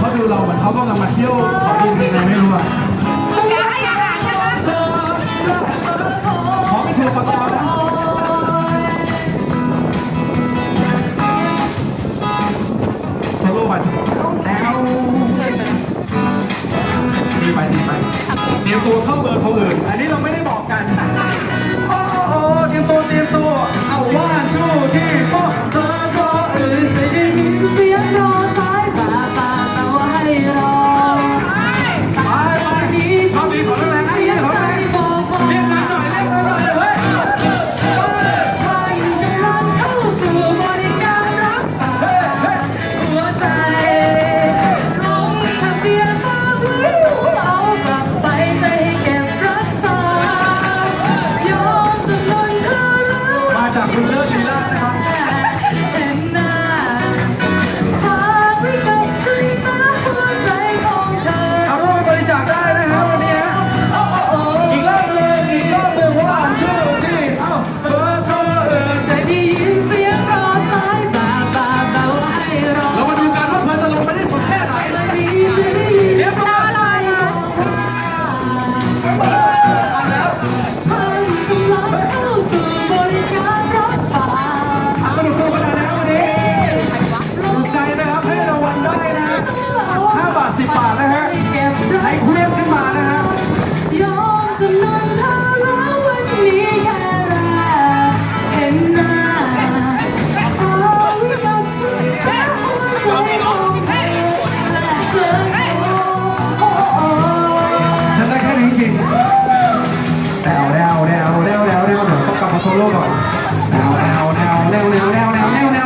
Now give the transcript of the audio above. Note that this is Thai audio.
เขาดูเราเหมือนเขากำลังมาเที่ยวเขาดินยังไงไม่รู้อะอย่าให้อาหารนะขอไม่ถูกปากกานะโซโล่ไปสปอร์ตแล้วดีไปดีไปเตรียมตัวเข้าเบอร์เขาอื่น อันนี้เราไม่ได้บอกกัน บาท10บาทนะฮะเก็บรัใช้กเครื่องขึ้นมานะฮะยอมจำนนเธอแล้ววันนี้แค่แรกเห็นหน้าขอไว้กับฉันแค่หัวใจของเธอและเจอโอ้โอ้ฉันได้แค่นี้จริงแนวแนวแนวแนวแนวแนวเดี๋ยวต้องกลับมาโซโล่ก่อนแนวแนวแนวแนวแนวแนวแนวแน